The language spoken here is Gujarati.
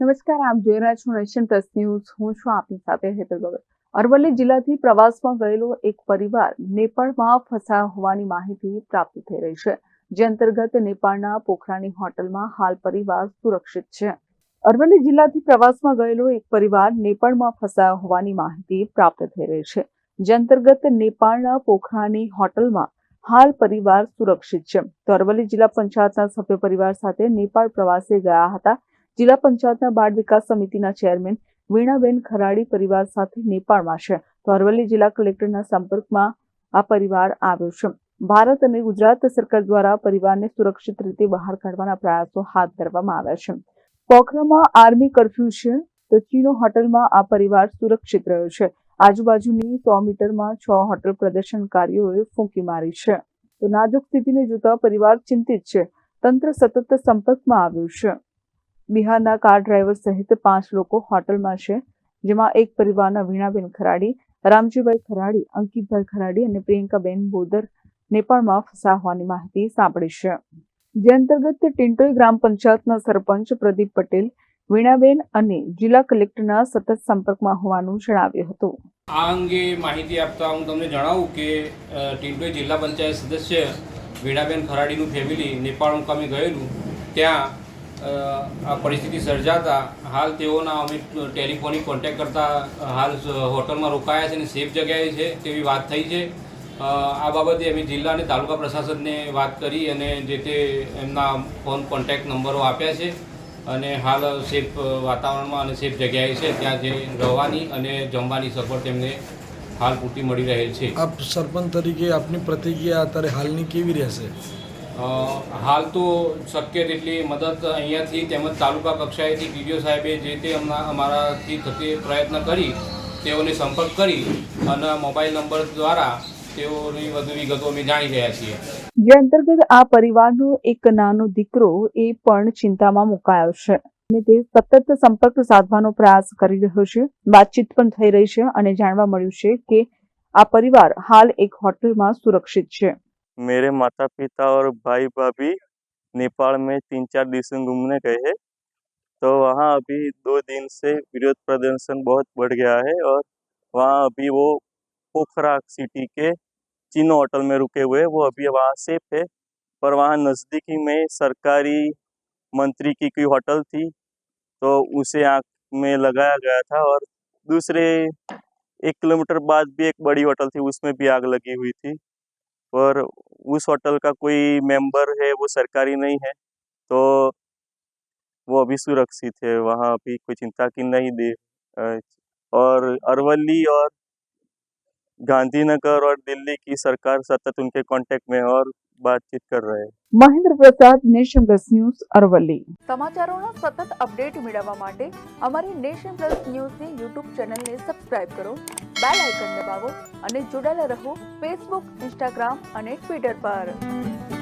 નમસ્કાર, આપ જોઈ રહ્યા છો નેશન પ્લસ ન્યૂઝ. હું છું આપની સાથે હેતલ ગગર અરવલ્લી જિલ્લાથી પ્રવાસમાં ગયેલો એક પરિવાર નેપાળમાં ફસાયો હોવાની માહિતી પ્રાપ્ત થઈ રહી છે. જે અંતર્ગત નેપાળના પોખરાની હોટલમાં હાલ પરિવાર સુરક્ષિત છે. અરવલ્લી જિલ્લાથી પ્રવાસમાં ગયેલો એક પરિવાર નેપાળમાં ફસાયો હોવાની માહિતી પ્રાપ્ત થઈ રહી છે. જે અંતર્ગત નેપાળના પોખરાની હોટલમાં હાલ પરિવાર સુરક્ષિત છે. તો અરવલ્લી જિલ્લા પંચાયતના સભ્ય પરિવાર સાથે નેપાળ પ્રવાસે ગયા હતા. જિલ્લા પંચાયતના બાળ વિકાસ સમિતિના ચેરમેન વીણાબેન ખરાડી પરિવાર સાથે નેપાળમાં છે. તો અરવલ્લી જિલ્લા કલેક્ટરના સંપર્કમાં આ પરિવાર આવ્યો છે. ભારત અને ગુજરાત સરકાર દ્વારા પરિવારને સુરક્ષિત રીતે બહાર કાઢવાના પ્રયાસો હાથ ધરવામાં આવ્યા છે. પોખરામાં આર્મી કર્ફ્યુ છે. તો ચીનો હોટલમાં આ પરિવાર સુરક્ષિત રહ્યો છે. આજુબાજુની સો મીટરમાં છ હોટલ પ્રદર્શનકારીઓએ ફૂંકી મારી છે. તો નાજુક સ્થિતિને જોતા પરિવાર ચિંતિત છે. તંત્ર સતત સંપર્કમાં આવ્યું છે. બિહારના કાર ડ્રાઈવર સહિત પાંચ લોકો હોટલમાં છે, જેમાં એક પરિવારના વીણાબેન ખરાડી, રામજીભાઈ ખરાડી, અંકિતભાઈ ખરાડી અને પ્રિયંકાબેન બોદર નેપાળમાં ફસાયા માહિતી સાંપડી છે. જે અંતર્ગત ટિન્ટોઈ ગ્રામ પંચાયતના સરપંચ પ્રદીપ પટેલ, વીણાબેન અને જિલ્લા કલેક્ટરના સતત સંપર્કમાં હોવાનું જણાવ્યું હતું. આ અંગે માહિતી આપતા હું તમને જણાવું કે ટિન્ટોઈ જિલ્લા પંચાયત સદસ્ય વીણાબેન ખરાડીનું ફેમિલી નેપાળ મુકામે ગયેલું. ત્યાં આ પરિસ્થિતિ સર્જાતા હાલ તેઓના અમે ટેલિફોનિક કોન્ટેક કરતા હાલ હોટલમાં રોકાયા છે અને સેફ જગ્યાએ છે તેવી વાત થઈ છે. આ બાબતે અમે જિલ્લા અને તાલુકા પ્રશાસનને વાત કરી અને જે તે એમના ફોન કોન્ટેક્ટ નંબરો આપ્યા છે અને હાલ સેફ વાતાવરણમાં અને સેફ જગ્યાએ છે, ત્યાં જે રહેવાની અને જમવાની સગવડ તેમને હાલ પૂરતી મળી રહેલ છે. આપ સરપંચ તરીકે આપની પ્રતિક્રિયા અત્યારે હાલની કેવી રહેશે? હાલ તો શક્ય તેટલી મદદ અહીંયાથી તેમજ તાલુકા કક્ષાએથી ડીડીઓ સાહેબે જે તે અમના અમારાથી થતી પ્રયત્ન કરી, તેઓને સંપર્ક કરી અને મોબાઈલ નંબર દ્વારા તેઓની વધુ વિગતો અમે જાણી રહ્યા છીએ. જે અંતર્ગત આ પરિવારનો એક નાનો દીકરો એ પણ ચિંતામાં મુકાયો છે અને તે સતત સંપર્ક સાધવાનો પ્રયાસ કરી રહ્યો છે, વાતચીત પણ થઈ રહી છે અને જાણવા મળ્યું છે કે આ પરિવાર હાલ એક હોટલમાં સુરક્ષિત છે. मेरे माता पिता और भाई भाभी नेपाल में तीन चार दिन घूमने गए हैं। तो वहाँ अभी दो दिन से विरोध प्रदर्शन बहुत बढ़ गया है और वहाँ अभी वो पोखरा सिटी के चिनो होटल में रुके हुए वो अभी वहाँ सेफ़ है पर वहाँ नज़दीकी में सरकारी मंत्री की कोई होटल थी तो उसे आँख में लगाया गया था और दूसरे एक किलोमीटर बाद भी एक बड़ी होटल थी, उसमें भी आग लगी हुई थी। और उस होटल का कोई मेंबर है, वो सरकारी नहीं है तो वो अभी सुरक्षित है, वहाँ अभी कोई चिंता की नहीं दे और अरवली और गांधीनगर और दिल्ली की सरकार सतत उनके कांटेक्ट में है और बातचीत कर रहे हैं Mahendra Prasad nation plus news Aravalli સમાચારોના સતત અપડેટ મેળવવા માટે અમારી નેશન પ્લસ ન્યૂઝની યુટ્યુબ ચેનલને સબસ્ક્રાઇબ કરો બેલ આઇકન દબાવો અને જોડાયેલા રહો ફેસબુક ઇન્સ્ટાગ્રામ અને ટ્વિટર પર